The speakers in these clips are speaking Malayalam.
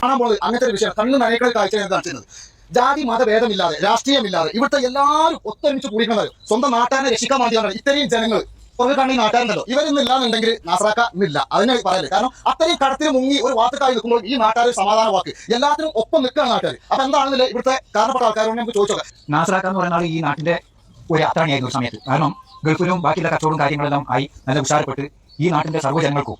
കാണാൻ പോകുന്നത് അങ്ങനത്തെ ഒരു വിഷയം കണ്ണു നനയക്കളെ കാഴ്ച കാണിച്ചത് ജാതി മതഭേദമില്ലാതെ രാഷ്ട്രീയമില്ലാതെ ഇവിടുത്തെ എല്ലാവരും ഒത്തൊരുമിച്ച് കൂടിക്കുന്നത് സ്വന്തം നാട്ടാനെ രക്ഷിക്കാൻ വേണ്ടിയാണ് ഇത്രയും ജനങ്ങൾ പുറകെ കണ്ണി നാട്ടുകാരുണ്ടല്ലോ. ഇവരൊന്നും ഇല്ലാന്നുണ്ടെങ്കിൽ നാസറാക്ക ഇന്നില്ല അതിനെ പറയൽ കാരണം അത്രയും കടത്തിൽ മുങ്ങി ഒരു വാർത്തക്കായി നിൽക്കുമ്പോൾ ഈ നാട്ടുകാർ സമാധാന വാക്ക്. എല്ലാത്തിനും ഒപ്പം നിൽക്കുകയാണ് നാട്ടുകാർ അപ്പൊ എന്താണെന്നില്ല ഇവിടുത്തെ കാരണപ്പെട്ട ആൾക്കാരോട് നമുക്ക് ചോദിച്ചോക്കാം നാസറാക്ക എന്ന് ആൾ ഈ നാട്ടിന്റെ ഒരു അത്താണിയായിരുന്നു ഒരു സമയത്ത്. കാരണം ഗൾഫിലും ബാക്കിയുള്ള കച്ചവടവും കാര്യങ്ങളെല്ലാം ആയി നല്ല ഉഷാരപ്പെട്ട് ഈ നാട്ടിന്റെ സർവജനങ്ങൾക്കും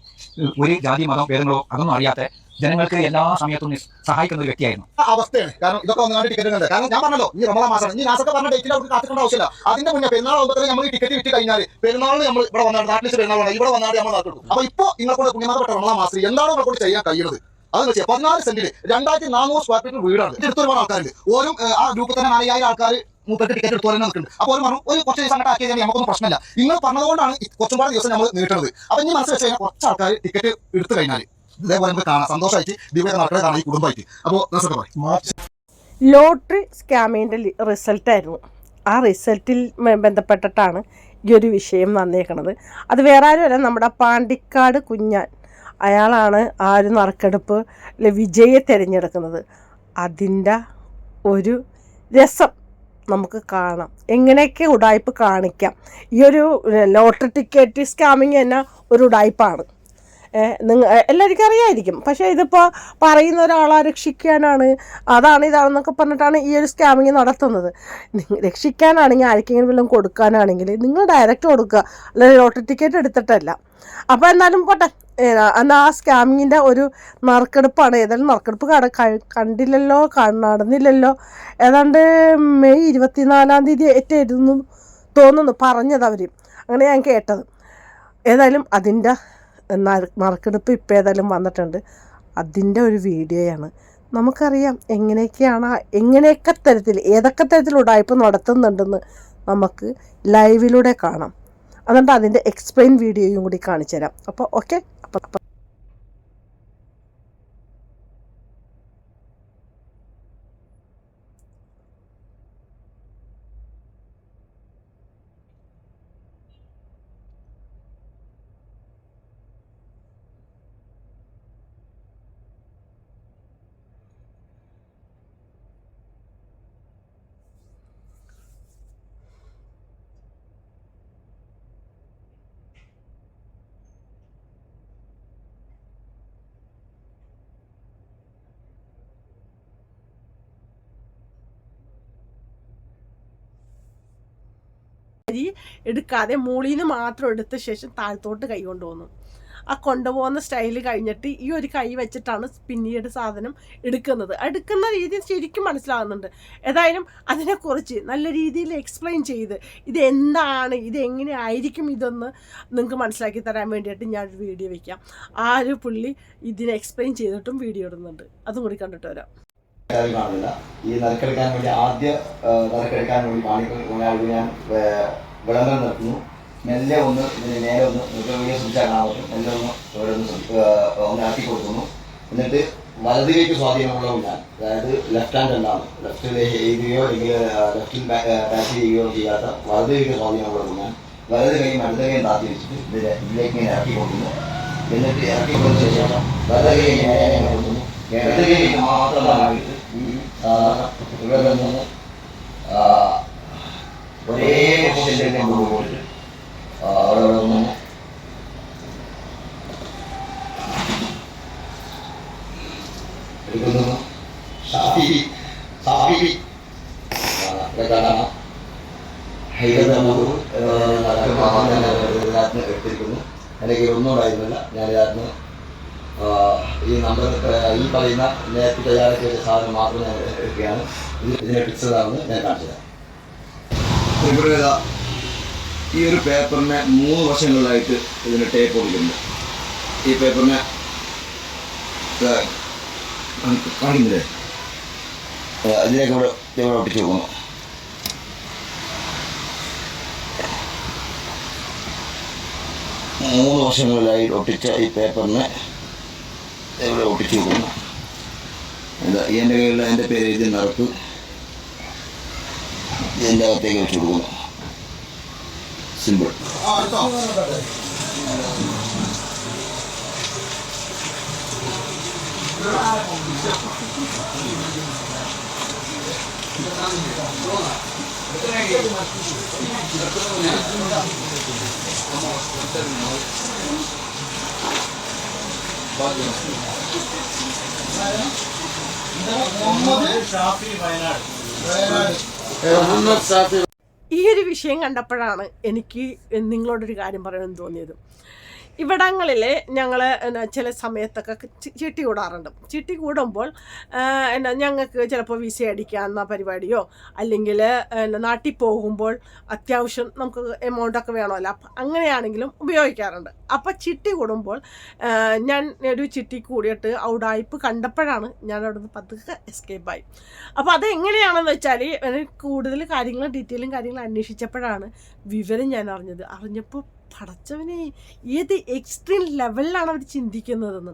ഒരു ജാതി മതം ഭേദങ്ങളോ അതൊന്നും അറിയാത്ത ജനങ്ങൾക്ക് എല്ലാ സമയത്തും സഹായിക്കുന്ന ഒരു വ്യക്തിയായിരുന്നു. അവസ്ഥയാണ്. കാരണം ഇതൊക്കെ ഒന്നാണ് ടിക്കറ്റ് ഉണ്ട്. കാരണം ഞാൻ പറഞ്ഞല്ലോ ഈ റമള മാസമാണ് ഈ നാസൊക്കെ പറഞ്ഞ ഡേറ്റിൽ അവർക്ക് കാത്തിക്കേണ്ട ആവശ്യമില്ല. അതിന്റെ മുന്നേ പെരുന്നാൾ ആകുമ്പോൾ നമ്മൾ ടിക്കറ്റ് വിറ്റ് കഴിഞ്ഞാൽ പെരുന്നാളിന് നമ്മൾ ഇവിടെ വന്നാൽ നാട്ടിൽ വന്നാൽ ഇവിടെ വന്നാൽ നമ്മൾ നാട്ടിൽ അപ്പൊ ഇപ്പൊ നിങ്ങളെ പുണ്യമാതപ്പെട്ട റമള മാസം എന്താണ് നമ്മളെ കൊണ്ട് ചെയ്യാൻ കഴിയുന്നത്? അതെന്ന് വെച്ചാൽ പതിനാല് സെന്റിൽ രണ്ടായിരത്തി നാനൂറ് സ്ക്വയർ ഫീറ്റ് വീടാണ്. എടുത്ത ഒരുപാട് ആൾക്കാരുണ്ട്. ഓരോ ആ ഗ്രൂപ്പിൽ തന്നെ നാലായിരം ആൾക്കാർ മൂപ്പർക്ക് ടിക്കറ്റ് എടുത്തു തന്നെ നിൽക്കുന്നുണ്ട്. അപ്പോൾ പറഞ്ഞു ഒരു കുറച്ച് ദിവസം അങ്ങോട്ട് ആക്കിയാൽ നമുക്കൊന്നും പ്രശ്നമില്ല. നിങ്ങൾ പറഞ്ഞതുകൊണ്ടാണ് കുറച്ചും കുറച്ചുപാട് ദിവസം നമ്മൾ നീട്ടുന്നത്. അപ്പൊ ഇനി മനസ്സിൽ കുറച്ച് ആൾക്കാർ ടിക്കറ്റ് എടുത്തു കഴിഞ്ഞാൽ ഇതേപോലെ നമുക്ക് കാണാം. സന്തോഷമായിട്ട് ദിവ്യ നടക്കുന്നത് ഈ കുടുംബമായിട്ട്. അപ്പോൾ ലോട്ടറി സ്കാമിന്റെ റിസൾട്ടായിരുന്നു ആ റിസൾട്ടിൽ ബന്ധപ്പെട്ടിട്ടാണ് ഈ ഒരു വിഷയം വന്നേക്കണത്. അത് വേറെ ആരുമല്ല നമ്മുടെ പാണ്ടിക്കാട് കുഞ്ഞാൻ. അയാളാണ് ആ ഒരു നറുക്കെടുപ്പ് വിജയെ തിരഞ്ഞെടുക്കുന്നത്. അതിന്റെ ഒരു രസം നമുക്ക് കാണാം. എങ്ങനെയൊക്കെ ഉടായ്പ് കാണിക്കാം. ഈ ഒരു ലോട്ടറി ടിക്കറ്റ് സ്കാമിങ് തന്നെ ഒരു ഉടായ്പാണ്. നിങ്ങൾ എല്ലാവർക്കും അറിയായിരിക്കും. പക്ഷേ ഇതിപ്പോൾ പറയുന്ന ഒരാളെ രക്ഷിക്കാനാണ്. അതാണ് ഇതാണെന്നൊക്കെ പറഞ്ഞിട്ടാണ് ഈ ഒരു സ്കാമിങ് നടത്തുന്നത്. രക്ഷിക്കാനാണെങ്കിൽ ആർക്കെങ്കിലും വല്ലതും കൊടുക്കാനാണെങ്കിൽ നിങ്ങൾ ഡയറക്റ്റ് കൊടുക്കുക. അല്ലെങ്കിൽ ലോട്ടറി ടിക്കറ്റ് എടുത്തിട്ടല്ല. അപ്പോൾ എന്നാലും പോട്ടെ. എന്നാൽ ആ സ്കാമിങ്ങിന്റെ ഒരു നറുക്കെടുപ്പാണ്. ഏതായാലും നറുക്കെടുപ്പ് കട കണ്ടില്ലല്ലോ നടന്നില്ലല്ലോ. ഏതാണ്ട് മെയ് ഇരുപത്തിനാലാം തീയതി ഏറ്റായിരുന്നു തോന്നുന്നു. പറഞ്ഞത് അവർ അങ്ങനെ ഞാൻ കേട്ടത്. ഏതായാലും അതിന്റെ നറുക്കെടുപ്പ് ഇപ്പോൾ ഏതായാലും വന്നിട്ടുണ്ട്. അതിന്റെ ഒരു വീഡിയോയാണ്. നമുക്കറിയാം എങ്ങനെയൊക്കെയാണ് എങ്ങനെയൊക്കെ തരത്തിൽ ഏതൊക്കെ തരത്തിൽ ഉടായ്പ നടത്തുന്നുണ്ടെന്ന് നമുക്ക് ലൈവിലൂടെ കാണാം. അതുകൊണ്ട് അതിന്റെ എക്സ്പ്ലെയിൻ വീഡിയോയും കൂടി കാണിച്ചു തരാം അപ്പോൾ ഓക്കെ? അപ്പോൾ അരി എടുക്കാതെ മുകളിൽ നിന്ന് മാത്രം എടുത്ത ശേഷം താഴത്തോട്ട് കൈ കൊണ്ടുപോകുന്നു ആ കൊണ്ടുപോകുന്ന സ്റ്റൈൽ കഴിഞ്ഞിട്ട് ഈ ഒരു കൈ വെച്ചിട്ടാണ് പിന്നീട് സാധനം എടുക്കുന്നത്. എടുക്കുന്ന രീതി ശരിക്കും മനസ്സിലാകുന്നുണ്ട് ഏതായാലും അതിനെക്കുറിച്ച് നല്ല രീതിയിൽ എക്സ്പ്ലെയിൻ ചെയ്ത് ഇത് എന്താണ് ഇത് ഇതൊന്ന് നിങ്ങൾക്ക് മനസ്സിലാക്കി തരാൻ വേണ്ടിയിട്ട് ഞാൻ ഒരു വീഡിയോ വെക്കാം. ആ ഒരു പുള്ളി ഇതിനെ എക്സ്പ്ലെയിൻ ചെയ്തിട്ടും വീഡിയോ ഇടുന്നുണ്ട്. അതും കൂടി കണ്ടിട്ട് വരാം. ഈ നറുക്കെടുക്കാൻ വേണ്ടി ആദ്യ നറുക്കെടുക്കാൻ വേണ്ടി കാണിക്കുന്ന ഞാൻ വേ- നിർത്തുന്നു മെല്ലെ ഒന്ന് ഇതിന് നേരെ ഒന്ന് കാണാൻ പറ്റും മെല്ലെ ഒന്ന് ഇവിടെ ഒന്ന് ആക്കി കൊടുക്കുന്നു. എന്നിട്ട് വലതിലേക്ക് സ്വാധീനമുള്ള ഉണ്ട് അതായത് ലെഫ്റ്റ് ഹാൻഡ് ഉണ്ടാവും ലെഫ്റ്റിൽ എഴുതുകയോ അല്ലെങ്കിൽ ലെഫ്റ്റിൽ ബാക്ക് ചെയ്യുകയോ ചെയ്യാത്ത വലതിലേക്ക് സ്വാധീനമുള്ള ഞാൻ വലത് കൈയും അടുത്ത കൈയും താത്തി വെച്ചിട്ട് ഇതിലെ ഇതിലേക്ക് ഇങ്ങനെ ഇറക്കി കൊടുക്കുന്നു. എന്നിട്ട് ഇറക്കി കൊടുത്ത ശേഷം വലത് കൈ നേരെ കൊടുക്കുന്നു. ഇടത് കൈ മാത്രമായിട്ട് ഈ ഇവിടെ നിന്ന് ഒരേ പൊസിഷനിലേക്ക് കൊണ്ടുപോയിട്ട് ആ, അവിടെ ഇവിടെ നിന്ന് എടുക്കുന്നു അല്ലെങ്കിൽ ഒന്നും ഉണ്ടായിരുന്നില്ല ഞാൻ ഈ നമ്പർ ഈ പറയുന്ന നേരത്തെ തയ്യാറാക്കിയ സാധനം മാത്രം ഞാൻ എടുക്കുകയാണ് ഇത് ഇതിനെ ഫിക്സഡാണെന്ന് ഞാൻ കാണിച്ചു ഇവിടെ ഈ ഒരു പേപ്പറിനെ മൂന്ന് വശങ്ങളിലായിട്ട് ഇതിന് ടേപ്പ് കൊടുക്കുന്നുണ്ട് ഈ പേപ്പറിനെ കാണിക്കുന്നില്ലേ? ആ, ഇതിലേക്ക് ഇവിടെ ഞങ്ങൾ ഒട്ടിച്ച് വെക്കുന്നു മൂന്ന് വർഷങ്ങളിലായി ഒട്ടിച്ച ഈ പേപ്പറിനെ ഇവിടെ ഒട്ടിച്ച് വെക്കുന്നു. എന്താ എന്റെ കയ്യിലുള്ള എന്റെ പേര് എഴുതി നിറക്ക് ഇതിന്റെ അകത്തേക്ക് വെച്ച് കൊടുക്കുന്നു സിമ്പിൾ ഈ ഒരു വിഷയം കണ്ടപ്പോഴാണ് എനിക്ക് നിങ്ങളോടൊരു കാര്യം പറയാൻ തോന്നിയത്. ഇവിടങ്ങളിൽ ഞങ്ങൾ എന്നാ ചില സമയത്തൊക്കെ ചിട്ടി കൂടാറുണ്ട്. ചിട്ടി കൂടുമ്പോൾ എന്നാ ഞങ്ങൾക്ക് ചിലപ്പോൾ വിസ അടിക്കാവുന്ന പരിപാടിയോ അല്ലെങ്കിൽ എന്നാ നാട്ടിൽ പോകുമ്പോൾ അത്യാവശ്യം നമുക്ക് എമൗണ്ടൊക്കെ വേണമല്ലോ. അപ്പം അങ്ങനെയാണെങ്കിലും ഉപയോഗിക്കാറുണ്ട്. അപ്പം ചിട്ടി കൂടുമ്പോൾ ഞാൻ ഒരു ചിട്ടി കൂടിയിട്ട് ഔടായ്പ് കണ്ടപ്പോഴാണ് ഞാൻ അവിടെ നിന്ന് പതുക്കെ എസ്കേപ്പായി അപ്പോൾ അതെങ്ങനെയാണെന്ന് വെച്ചാൽ കൂടുതൽ കാര്യങ്ങളും ഡീറ്റെയിലും കാര്യങ്ങളും അന്വേഷിച്ചപ്പോഴാണ് വിവരം ഞാൻ അറിഞ്ഞത്. അറിഞ്ഞപ്പോൾ പടച്ചവനെ ഏത് എക്സ്ട്രീം ലെവലിലാണ് അവർ ചിന്തിക്കുന്നതെന്ന്.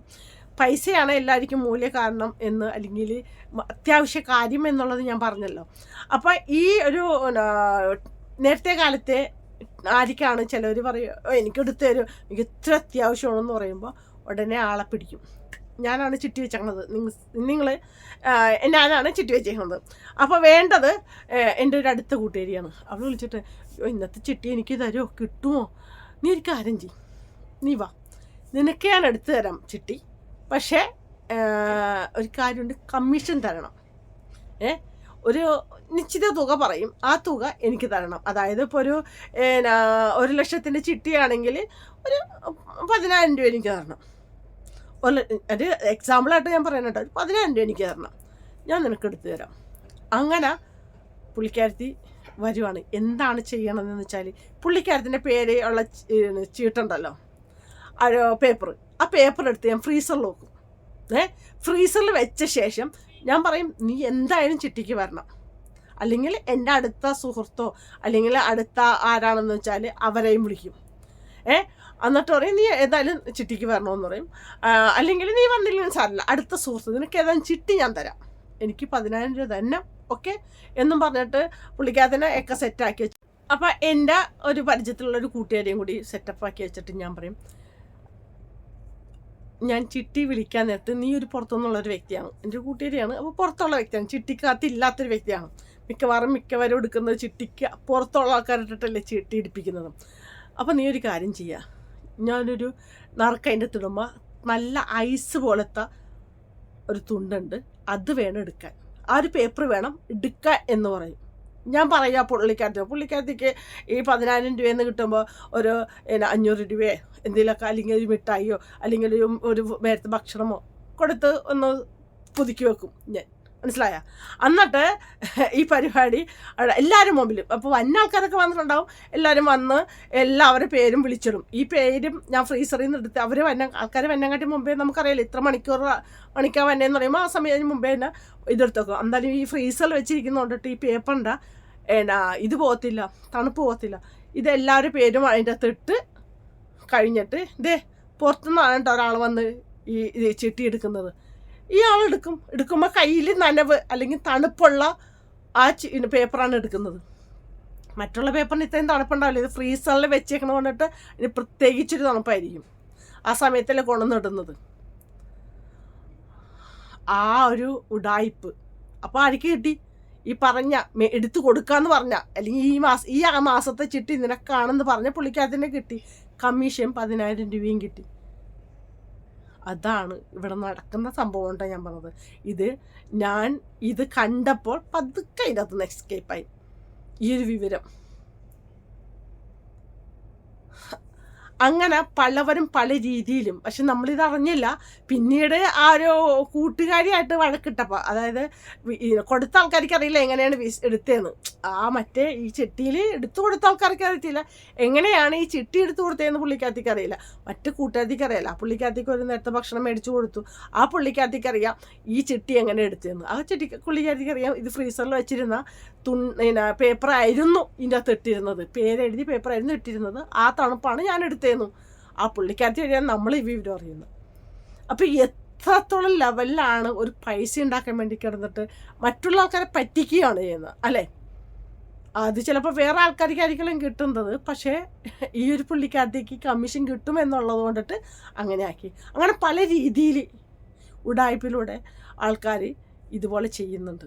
പൈസയാണ് എല്ലാവർക്കും മൂല്യ കാരണം എന്ന് അല്ലെങ്കിൽ അത്യാവശ്യ കാര്യം എന്നുള്ളത് ഞാൻ പറഞ്ഞല്ലോ. അപ്പോൾ ഈ ഒരു നേരത്തെ കാലത്തെ ആരിക്കാണ് ചിലവർ പറയുക എനിക്കെടുത്ത തരും എനിക്ക് അത്യാവശ്യമാണെന്ന് പറയുമ്പോൾ ഉടനെ ആളെ പിടിക്കും. ഞാനാണ് ചിട്ടി വെച്ചേക്കണത്. നിങ്ങൾ ഞാനാണ് ചിട്ടി വെച്ചേക്കുന്നത് അപ്പോൾ വേണ്ടത് എന്റെ ഒരു അടുത്ത കൂട്ടുകാരിയാണ്. അവൾ വിളിച്ചിട്ട് ഇന്നത്തെ ചിട്ടി എനിക്ക് തരുമോ കിട്ടുമോ നീ ഒരു കാര്യം ചെയ്യും. നീ വാ. നിനക്ക് ഞാൻ എടുത്തു തരാം ചിട്ടി. പക്ഷേ ഒരു കാര്യമുണ്ട്. കമ്മീഷൻ തരണം. ഏ? ഒരു നിശ്ചിത തുക പറയും. ആ തുക എനിക്ക് തരണം. അതായത് ഇപ്പോൾ ഒരു ഒരു ലക്ഷത്തിന്റെ ചിട്ടിയാണെങ്കിൽ ഒരു പതിനായിരം രൂപ എനിക്ക് തരണം. ഒരു ഒരു എക്സാമ്പിളായിട്ട് ഞാൻ പറയുന്നത് കേട്ടോ. ഒരു പതിനായിരം രൂപ എനിക്ക് തരണം. ഞാൻ നിനക്ക് എടുത്തു തരാം. അങ്ങനെ പുള്ളിക്കാരത്തി വരുവാണ്. എന്താണ് ചെയ്യണമെന്ന് വെച്ചാൽ പുള്ളിക്കാരത്തിന്റെ പേര് ഉള്ള ചീട്ടുണ്ടല്ലോ. പേപ്പർ ആ പേപ്പർ എടുത്ത് ഞാൻ ഫ്രീസറിൽ വെക്കും. ഏ ഫ്രീസറിൽ വെച്ച ശേഷം ഞാൻ പറയും നീ എന്തായാലും ചിട്ടിക്ക് വരണം. അല്ലെങ്കിൽ എന്റെ അടുത്ത സുഹൃത്തോ അല്ലെങ്കിൽ അടുത്ത ആരാണെന്ന് വെച്ചാൽ അവരെയും വിളിക്കും. ഏ എന്നിട്ട് പറയും നീ ഏതായാലും ചിട്ടിക്ക് വരണമെന്ന് പറയും. അല്ലെങ്കിൽ നീ വന്നില്ലെങ്കിൽ സാറില്ല അടുത്ത സുഹൃത്ത് നിനക്ക് ഏതായാലും ചിട്ടി ഞാൻ തരാം. എനിക്ക് പതിനായിരം രൂപ തന്നെ ഓക്കെ? എന്നും പറഞ്ഞിട്ട് പുള്ളിക്കാരത്തിനെ ഒക്കെ സെറ്റാക്കി വെച്ചു. അപ്പം എന്റെ ഒരു പരിചയത്തിലുള്ള ഒരു കൂട്ടുകാരെയും കൂടി സെറ്റപ്പ് ആക്കി വെച്ചിട്ട് ഞാൻ പറയും ഞാൻ ചിട്ടി വിളിക്കാൻ നേരത്ത് നീ ഒരു പുറത്തുനിന്നുള്ളൊരു വ്യക്തിയാണ്. എന്റെ കൂട്ടുകാരിയാണ്. അപ്പോൾ പുറത്തുള്ള വ്യക്തിയാണ്. ചിട്ടിക്കകത്ത് ഇല്ലാത്തൊരു വ്യക്തിയാണ്. മിക്കവാറും മിക്കവരും എടുക്കുന്നത് ചിട്ടിക്ക് പുറത്തുള്ള ആൾക്കാരിട്ടിട്ടല്ലേ ചിട്ടി ഇടിപ്പിക്കുന്നത്. അപ്പോൾ നീ ഒരു കാര്യം ചെയ്യുക ഞാനൊരു നറുക്കതിന്റെ തിടുമ്പോൾ നല്ല ഐസ് പോലത്തെ ഒരു തുണ്ടുണ്ട്. അത് വേണം എടുക്കാൻ. ആ ഒരു പേപ്പർ വേണം എടുക്കാൻ എന്ന് പറയും. ഞാൻ പറയാം പുള്ളിക്കാരത്തി പുള്ളിക്കാരത്തിക്ക് ഈ പതിനായിരം രൂപയെന്ന് കിട്ടുമ്പോൾ ഒരു പിന്നെ അഞ്ഞൂറ് രൂപയോ എന്തെങ്കിലുമൊക്കെ അല്ലെങ്കിൽ ഒരു മിഠായിയോ അല്ലെങ്കിൽ ഒരു ഒരു നേരത്തെ ഭക്ഷണമോ കൊടുത്ത് ഒന്ന് പുതുക്കി വെക്കും ഞാൻ. മനസ്സിലായ? എന്നിട്ട് ഈ പരിപാടി എല്ലാവരും മുമ്പിൽ അപ്പോൾ വന്ന ആൾക്കാരൊക്കെ വന്നിട്ടുണ്ടാവും. എല്ലാവരും വന്ന് എല്ലാവരുടെ പേരും വിളിച്ചിടും. ഈ പേരും ഞാൻ ഫ്രീസറിൽ നിന്ന് എടുത്ത് അവർ വന്ന ആൾക്കാർ വന്നങ്ങാട്ടി മുമ്പേ നമുക്കറിയില്ല ഇത്ര മണിക്കൂർ മണിക്കാ വന്നേന്ന് പറയുമ്പോൾ ആ സമയത്തിന് മുമ്പേ തന്നെ ഇതെടുത്ത് വെക്കും എന്തായാലും ഈ ഫ്രീസറിൽ വെച്ചിരിക്കുന്നതുകൊണ്ടിട്ട് ഈ പേപ്പറിന്റെ ഇത് പോകത്തില്ല തണുപ്പ് പോകത്തില്ല. ഇതെല്ലാവരുടെ പേരും അതിന്റെ അകത്ത് ഇട്ട് കഴിഞ്ഞിട്ട് ഇതേ പുറത്തുനിന്നാണ് കേട്ടോ ഒരാൾ വന്ന് ഈ ചിട്ടി എടുക്കുന്നത്. ഈ എടുക്കും. എടുക്കുമ്പോൾ കയ്യിൽ നനവ് അല്ലെങ്കിൽ തണുപ്പുള്ള ആ പേപ്പറാണ് എടുക്കുന്നത്. മറ്റുള്ള പേപ്പറിന് ഇത്രയും തണുപ്പുണ്ടാവില്ല. ഇത് ഫ്രീസറിൽ വെച്ചേക്കണ കൊണ്ടിട്ട് ഇത് പ്രത്യേകിച്ചൊരു തണുപ്പായിരിക്കും. ആ സമയത്തല്ലേ കൊണ്ടുവന്നിടുന്നത്. ആ ഒരു ഉഡായിപ്പ് അപ്പോൾ ആർക്ക് കിട്ടി? ഈ പറഞ്ഞ എടുത്തു കൊടുക്കാന്ന് പറഞ്ഞ. അല്ലെങ്കിൽ ഈ മാസം ഈ ആ മാസത്തെ ചിട്ടി നിനക്കാണെന്ന് പറഞ്ഞ പുള്ളിക്കകത്തിനെ കിട്ടി. കമ്മീഷൻ പതിനായിരം രൂപയും കിട്ടി. അതാണ് ഇവിടെ നടക്കുന്ന സംഭവം കൊണ്ടാണ് ഞാൻ പറഞ്ഞത്. ഇത് ഞാൻ ഇത് കണ്ടപ്പോൾ പതുക്കെ അതിന്റെ അകത്ത് നിന്ന് എസ്കേപ്പായി ഈ ഒരു വിവരം. അങ്ങനെ പലവരും പല രീതിയിലും. പക്ഷെ നമ്മളിത് അറിഞ്ഞില്ല. പിന്നീട് ആ ഒരു കൂട്ടുകാരിയായിട്ട് വഴക്കിട്ടപ്പോൾ അതായത് കൊടുത്ത ആൾക്കാർക്ക് അറിയില്ല എങ്ങനെയാണ് എടുത്തതെന്ന്. ആ മറ്റേ ഈ ചിട്ടിയിൽ എടുത്തു കൊടുത്ത ആൾക്കാർക്ക് അറിയത്തില്ല. എങ്ങനെയാണ് ഈ ചിട്ടി എടുത്തു കൊടുത്തതെന്ന് പുള്ളിക്കാത്തിക്ക് അറിയില്ല. മറ്റു കൂട്ടുകാരിക്ക് അറിയില്ല. ആ പുള്ളിക്കാത്തിക്ക് ഒരു നേരത്തെ ഭക്ഷണം മേടിച്ചു കൊടുത്തു. ആ പുള്ളിക്കാത്തിക്ക് അറിയാം ഈ ചിട്ടി എങ്ങനെ എടുത്തതെന്ന്. ആ ചിട്ടി പുള്ളിക്കാത്തിക്ക് അറിയാം. ഇത് ഫ്രീസറിൽ വെച്ചിരുന്ന പിന്നെ പേപ്പറായിരുന്നു ഇതിന്റെ അകത്ത് ഇട്ടിരുന്നത്. പേരെഴുതി പേപ്പറായിരുന്നു ഇട്ടിരുന്നത്. ആ തണുപ്പാണ് ഞാൻ എടുത്തേന്നു. ആ പുള്ളിക്കാരത്തി വഴിയാണ് നമ്മൾ ഈ വിവരം അറിയുന്നത് അപ്പോൾ എത്രത്തോളം ലെവലിലാണ് ഒരു പൈസ ഉണ്ടാക്കാൻ വേണ്ടി കിടന്നിട്ട് മറ്റുള്ള ആൾക്കാരെ പറ്റിക്കുകയാണ് ചെയ്യുന്നത് അല്ലേ? അത് ചിലപ്പോൾ വേറെ ആൾക്കാർക്കായിരിക്കും കിട്ടുന്നത്. പക്ഷേ ഈ ഒരു പുള്ളിക്കാരത്തേക്ക് കമ്മീഷൻ കിട്ടും എന്നുള്ളത് കൊണ്ടിട്ട് അങ്ങനെ ആക്കി. അങ്ങനെ പല രീതിയിൽ ഉടായ്പിലൂടെ ആൾക്കാർ ഇതുപോലെ ചെയ്യുന്നുണ്ട്.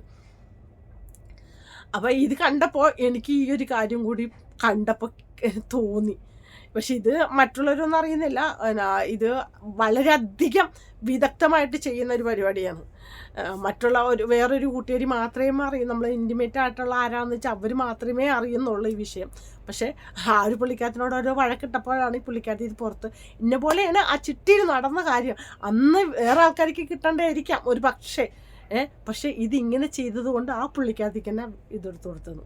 അപ്പോൾ ഇത് കണ്ടപ്പോൾ എനിക്ക് ഈ ഒരു കാര്യം കൂടി കണ്ടപ്പോൾ തോന്നി. പക്ഷെ ഇത് മറ്റുള്ളവരൊന്നും അറിയുന്നില്ല. ഇത് വളരെയധികം വിദഗ്ധമായിട്ട് ചെയ്യുന്ന ഒരു പരിപാടിയാണ്. മറ്റുള്ള ഒരു വേറൊരു കൂട്ടുകാരി മാത്രമേ അറിയൂ. നമ്മൾ ഇന്റിമേറ്റ് ആയിട്ടുള്ള ആരാന്ന് വെച്ചാൽ അവർ മാത്രമേ അറിയുന്നുള്ളൂ ഈ വിഷയം. പക്ഷേ ആ ഒരു പുള്ളിക്കാരത്തിനോട് ഓരോ വഴക്കിട്ടപ്പോഴാണ് ഈ പുള്ളിക്കാരത്തി ഇത് പുറത്ത് ഇന്ന പോലെയാണ് ആ ചിട്ടിയിൽ നടന്ന കാര്യം. അന്ന് വേറെ ആൾക്കാർക്ക് കിട്ടേണ്ടായിരിക്കാം ഒരു പക്ഷേ ഏ പക്ഷേ ഇതിങ്ങനെ ചെയ്തത് കൊണ്ട് ആ പുള്ളിക്കകത്തേക്ക് തന്നെ ഇതെടുത്ത് കൊടുത്തത്.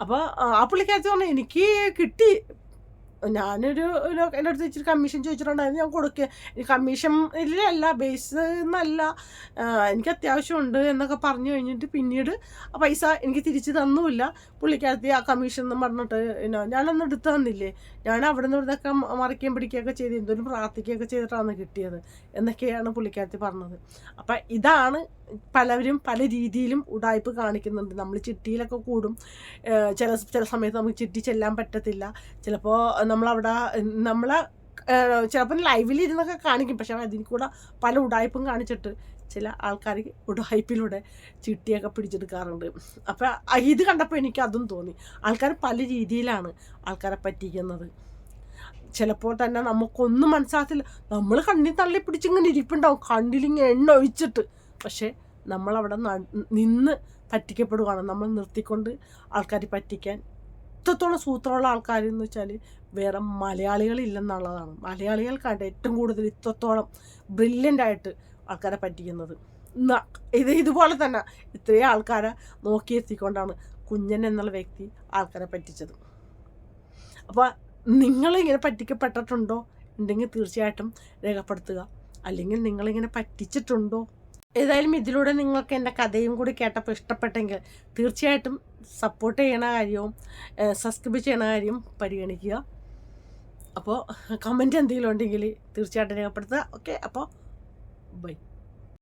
അപ്പോൾ ആ പുള്ളിക്കകത്ത് പറഞ്ഞാൽ എനിക്ക് കിട്ടി. ഞാനൊരു എന്റെ അടുത്ത് ഇച്ചിരി കമ്മീഷൻ ചോദിച്ചിട്ടുണ്ടായിരുന്നു. ഞാൻ കൊടുക്കുക കമ്മീഷൻ ഇല്ലല്ല ബേസ് എന്നല്ല എനിക്ക് അത്യാവശ്യമുണ്ട് എന്നൊക്കെ പറഞ്ഞു കഴിഞ്ഞിട്ട് പിന്നീട് ആ പൈസ എനിക്ക് തിരിച്ച് തന്നുമില്ല. പുള്ളിക്കാരത്തി ആ കമ്മീഷൻ എന്ന് പറഞ്ഞിട്ട് ഞാനൊന്നും എടുത്തു തന്നില്ലേ? ഞാൻ അവിടെ നിന്ന് ഇവിടുന്നൊക്കെ മറിക്കുകയും പിടിക്കുകയൊക്കെ ചെയ്ത് എന്തോരം പ്രാർത്ഥിക്കുകയൊക്കെ ചെയ്തിട്ടാണ് കിട്ടിയത് എന്നൊക്കെയാണ് പുള്ളിക്കാരത്തി പറഞ്ഞത്. അപ്പം ഇതാണ് പലവരും പല രീതിയിലും ഉടായ്പ് കാണിക്കുന്നുണ്ട്. നമ്മൾ ചിട്ടിയിലൊക്കെ കൂടും. ചില ചില സമയത്ത് നമുക്ക് ചിട്ടി ചെല്ലാൻ പറ്റത്തില്ല. ചിലപ്പോൾ നമ്മളവിടെ നമ്മളെ ചിലപ്പോൾ ലൈവിൽ ഇരുന്നൊക്കെ കാണിക്കും. പക്ഷെ അതിൽ കൂടെ പല ഉടായ്പും കാണിച്ചിട്ട് ചില ആൾക്കാർ ഉടായ്പിലൂടെ ചിട്ടിയൊക്കെ പിടിച്ചെടുക്കാറുണ്ട്. അപ്പോൾ ഇത് കണ്ടപ്പോൾ എനിക്ക് അതും തോന്നി. ആൾക്കാർ പല രീതിയിലാണ് ആൾക്കാരെ പറ്റിക്കുന്നത്. ചിലപ്പോൾ തന്നെ നമുക്കൊന്നും മനസ്സിലാകത്തില്ല. നമ്മൾ കണ്ണിൽ തള്ളി പിടിച്ചിങ്ങനെ ഇരിപ്പുണ്ടാവും. കണ്ണിലിങ്ങനെ എണ്ണ ഒഴിച്ചിട്ട് പക്ഷേ നമ്മളവിടെ നിന്ന് പറ്റിക്കപ്പെടുകയാണ് നമ്മൾ നിർത്തിക്കൊണ്ട് ആൾക്കാർ പറ്റിക്കാൻ. ഇത്രത്തോളം സൂത്രമുള്ള ആൾക്കാർ എന്ന് വെച്ചാൽ വേറെ മലയാളികളില്ലെന്നുള്ളതാണ്. മലയാളികൾക്കാണ് ഏറ്റവും കൂടുതൽ ഇത്രത്തോളം ബ്രില്യന്റ് ആയിട്ട് ആൾക്കാരെ പറ്റിക്കുന്നത്. ഇത് ഇതുപോലെ തന്നെ ഇത്രയും ആൾക്കാരെ നോക്കിയെത്തിക്കൊണ്ടാണ് കുഞ്ഞൻ എന്നുള്ള വ്യക്തി ആൾക്കാരെ പറ്റിച്ചത്. അപ്പോൾ നിങ്ങളിങ്ങനെ പറ്റിക്കപ്പെട്ടിട്ടുണ്ടോ? ഉണ്ടെങ്കിൽ തീർച്ചയായിട്ടും രേഖപ്പെടുത്തുക. അല്ലെങ്കിൽ നിങ്ങളിങ്ങനെ പറ്റിച്ചിട്ടുണ്ടോ? ഏതായാലും ഇതിലൂടെ നിങ്ങൾക്ക് എന്റെ കഥയും കൂടി കേട്ടപ്പോൾ ഇഷ്ടപ്പെട്ടെങ്കിൽ തീർച്ചയായിട്ടും സപ്പോർട്ട് ചെയ്യണ കാര്യവും സബ്സ്ക്രൈബ് ചെയ്യണ കാര്യവും പരിഗണിക്കുക. അപ്പോൾ കമന്റ് എന്തെങ്കിലും ഉണ്ടെങ്കിൽ തീർച്ചയായിട്ടും രേഖപ്പെടുത്തുക. ഓക്കെ അപ്പോൾ ബൈ